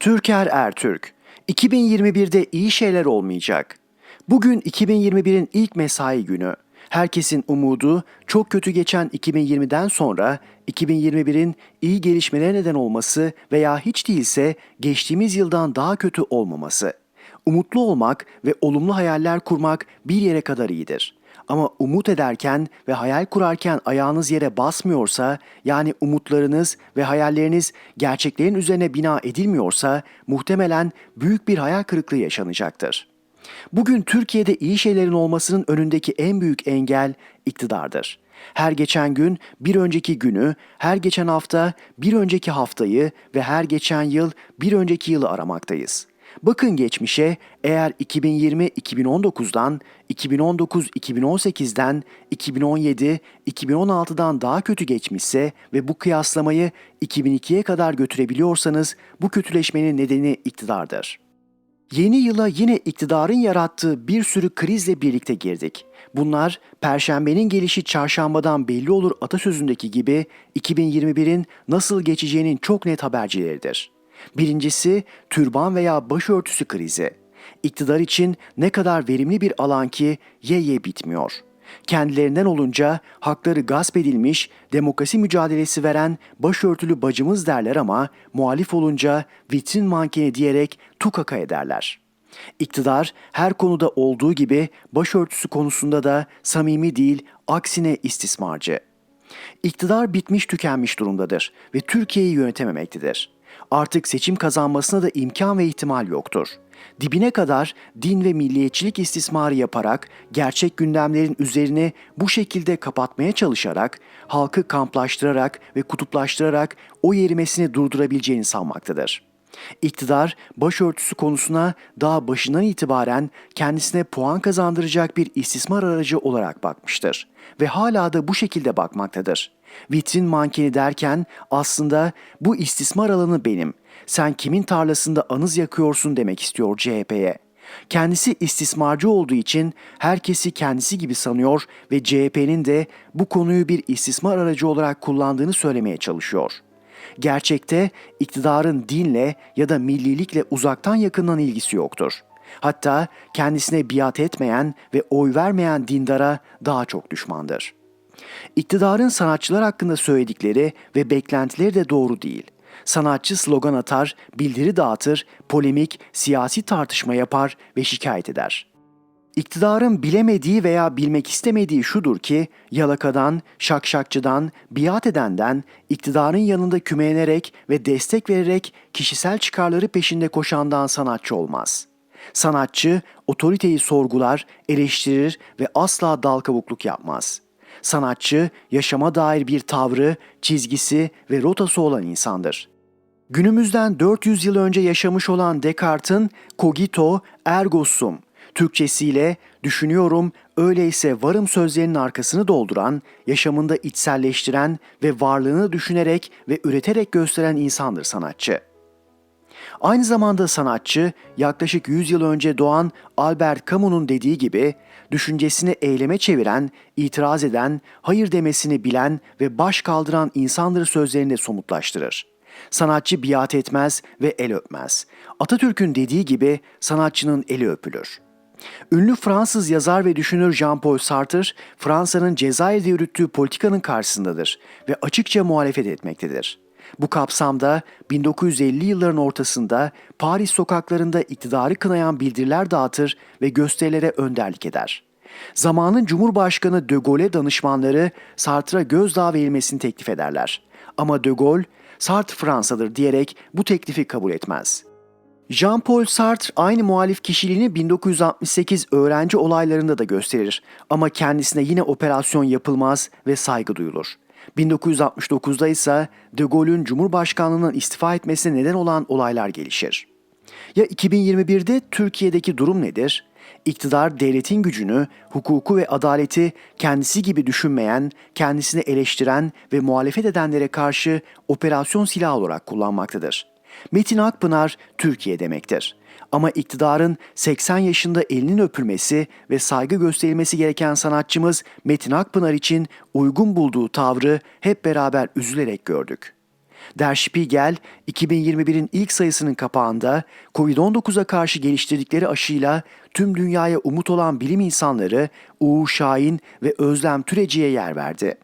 Türker Ertürk 2021'de iyi şeyler olmayacak. Bugün 2021'in ilk mesai günü. Herkesin umudu çok kötü geçen 2020'den sonra 2021'in iyi gelişmelere neden olması veya hiç değilse geçtiğimiz yıldan daha kötü olmaması. Umutlu olmak ve olumlu hayaller kurmak bir yere kadar iyidir. Ama umut ederken ve hayal kurarken ayağınız yere basmıyorsa, yani umutlarınız ve hayalleriniz gerçeklerin üzerine bina edilmiyorsa muhtemelen büyük bir hayal kırıklığı yaşanacaktır. Bugün Türkiye'de iyi şeylerin olmasının önündeki en büyük engel iktidardır. Her geçen gün bir önceki günü, her geçen hafta bir önceki haftayı ve her geçen yıl bir önceki yılı aramaktayız. Bakın geçmişe eğer 2020-2019'dan, 2019-2018'den, 2017-2016'dan daha kötü geçmişse ve bu kıyaslamayı 2002'ye kadar götürebiliyorsanız bu kötüleşmenin nedeni iktidardır. Yeni yıla yine iktidarın yarattığı bir sürü krizle birlikte girdik. Bunlar perşembenin gelişi çarşambadan belli olur atasözündeki gibi 2021'in nasıl geçeceğinin çok net habercileridir. Birincisi türban veya başörtüsü krizi. İktidar için ne kadar verimli bir alan ki ye ye bitmiyor. Kendilerinden olunca hakları gasp edilmiş, demokrasi mücadelesi veren başörtülü bacımız derler ama muhalif olunca vitrin mankeni diyerek tukaka ederler. İktidar her konuda olduğu gibi başörtüsü konusunda da samimi değil, aksine istismarcı. İktidar bitmiş tükenmiş durumdadır ve Türkiye'yi yönetememektedir. Artık seçim kazanmasına da imkan ve ihtimal yoktur. Dibine kadar din ve milliyetçilik istismarı yaparak gerçek gündemlerin üzerini bu şekilde kapatmaya çalışarak halkı kamplaştırarak ve kutuplaştırarak o yerimesini durdurabileceğini sanmaktadır. İktidar başörtüsü konusuna daha başından itibaren kendisine puan kazandıracak bir istismar aracı olarak bakmıştır ve hala da bu şekilde bakmaktadır. Vitrin mankeni derken aslında bu istismar alanı benim. Sen kimin tarlasında anız yakıyorsun demek istiyor CHP'ye. Kendisi istismarcı olduğu için herkesi kendisi gibi sanıyor ve CHP'nin de bu konuyu bir istismar aracı olarak kullandığını söylemeye çalışıyor. Gerçekte iktidarın dinle ya da millilikle uzaktan yakından ilgisi yoktur. Hatta kendisine biat etmeyen ve oy vermeyen dindara daha çok düşmandır. İktidarın sanatçılar hakkında söyledikleri ve beklentileri de doğru değil. Sanatçı slogan atar, bildiri dağıtır, polemik, siyasi tartışma yapar ve şikayet eder. İktidarın bilemediği veya bilmek istemediği şudur ki yalakadan, şakşakçıdan, biat edenden, iktidarın yanında kümenerek ve destek vererek kişisel çıkarları peşinde koşandan sanatçı olmaz. Sanatçı otoriteyi sorgular, eleştirir ve asla dal kavukluk yapmaz. Sanatçı yaşama dair bir tavrı, çizgisi ve rotası olan insandır. Günümüzden 400 yıl önce yaşamış olan Descartes'in cogito ergo sum Türkçesiyle düşünüyorum öyleyse varım sözlerinin arkasını dolduran, yaşamında içselleştiren ve varlığını düşünerek ve üreterek gösteren insandır sanatçı. Aynı zamanda sanatçı yaklaşık 100 yıl önce doğan Albert Camus'un dediği gibi düşüncesini eyleme çeviren, itiraz eden, hayır demesini bilen ve baş kaldıran insandır sözlerini somutlaştırır. Sanatçı biat etmez ve el öpmez. Atatürk'ün dediği gibi sanatçının eli öpülür.'' Ünlü Fransız yazar ve düşünür Jean-Paul Sartre, Fransa'nın Cezayir'de yürüttüğü politikanın karşısındadır ve açıkça muhalefet etmektedir. Bu kapsamda 1950 yılların ortasında Paris sokaklarında iktidarı kınayan bildiriler dağıtır ve gösterilere önderlik eder. Zamanın Cumhurbaşkanı De Gaulle'e danışmanları Sartre'a gözdağı verilmesini teklif ederler. Ama De Gaulle, Sartre Fransa'dır diyerek bu teklifi kabul etmez.'' Jean-Paul Sartre aynı muhalif kişiliğini 1968 öğrenci olaylarında da gösterir ama kendisine yine operasyon yapılmaz ve saygı duyulur. 1969'da ise De Gaulle'ün Cumhurbaşkanlığından istifa etmesine neden olan olaylar gelişir. Ya 2021'de Türkiye'deki durum nedir? İktidar devletin gücünü, hukuku ve adaleti kendisi gibi düşünmeyen, kendisini eleştiren ve muhalefet edenlere karşı operasyon silahı olarak kullanmaktadır. Metin Akpınar Türkiye demektir. Ama iktidarın 80 yaşında elinin öpülmesi ve saygı gösterilmesi gereken sanatçımız Metin Akpınar için uygun bulduğu tavrı hep beraber üzülerek gördük. Der Spiegel, 2021'in ilk sayısının kapağında COVID-19'a karşı geliştirdikleri aşıyla tüm dünyaya umut olan bilim insanları Uğur Şahin ve Özlem Türeci'ye yer verdi.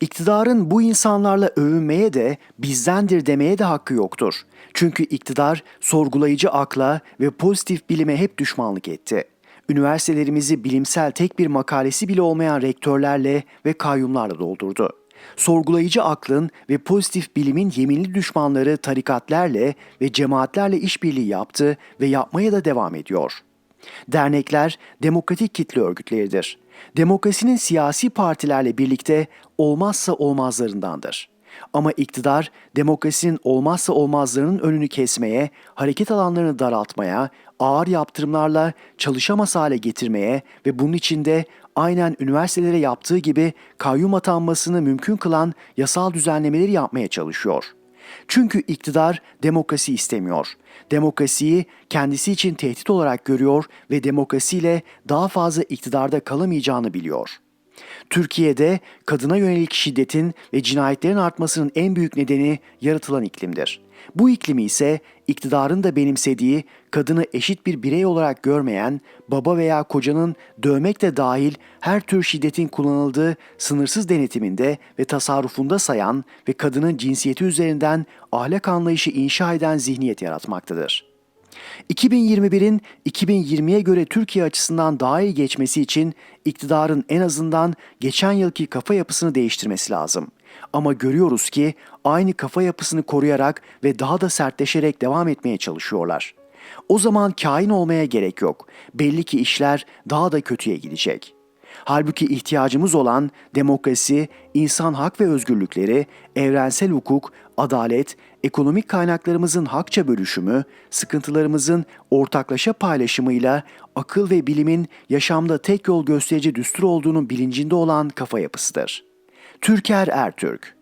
İktidarın bu insanlarla övünmeye de bizdendir demeye de hakkı yoktur. Çünkü iktidar sorgulayıcı akla ve pozitif bilime hep düşmanlık etti. Üniversitelerimizi bilimsel tek bir makalesi bile olmayan rektörlerle ve kayyumlarla doldurdu. Sorgulayıcı aklın ve pozitif bilimin yeminli düşmanları tarikatlerle ve cemaatlerle işbirliği yaptı ve yapmaya da devam ediyor. Dernekler demokratik kitle örgütleridir. Demokrasinin siyasi partilerle birlikte olmazsa olmazlarındandır. Ama iktidar demokrasinin olmazsa olmazlarının önünü kesmeye, hareket alanlarını daraltmaya, ağır yaptırımlarla çalışamaz hale getirmeye ve bunun içinde aynen üniversitelere yaptığı gibi kayyum atanmasını mümkün kılan yasal düzenlemeleri yapmaya çalışıyor. Çünkü iktidar demokrasi istemiyor. Demokrasiyi kendisi için tehdit olarak görüyor ve demokrasiyle daha fazla iktidarda kalamayacağını biliyor. Türkiye'de kadına yönelik şiddetin ve cinayetlerin artmasının en büyük nedeni yaratılan iklimdir. Bu iklimi ise iktidarın da benimsediği, kadını eşit bir birey olarak görmeyen, baba veya kocanın dövmek de dahil her tür şiddetin kullanıldığı sınırsız denetiminde ve tasarrufunda sayan ve kadının cinsiyeti üzerinden ahlak anlayışı inşa eden zihniyet yaratmaktadır. 2021'in 2020'ye göre Türkiye açısından daha iyi geçmesi için iktidarın en azından geçen yılki kafa yapısını değiştirmesi lazım. Ama görüyoruz ki aynı kafa yapısını koruyarak ve daha da sertleşerek devam etmeye çalışıyorlar. O zaman kain olmaya gerek yok. Belli ki işler daha da kötüye gidecek. Halbuki ihtiyacımız olan demokrasi, insan hak ve özgürlükleri, evrensel hukuk, adalet, ekonomik kaynaklarımızın hakça bölüşümü, sıkıntılarımızın ortaklaşa paylaşımıyla akıl ve bilimin yaşamda tek yol gösterici düstur olduğunun bilincinde olan kafa yapısıdır. Türker Ertürk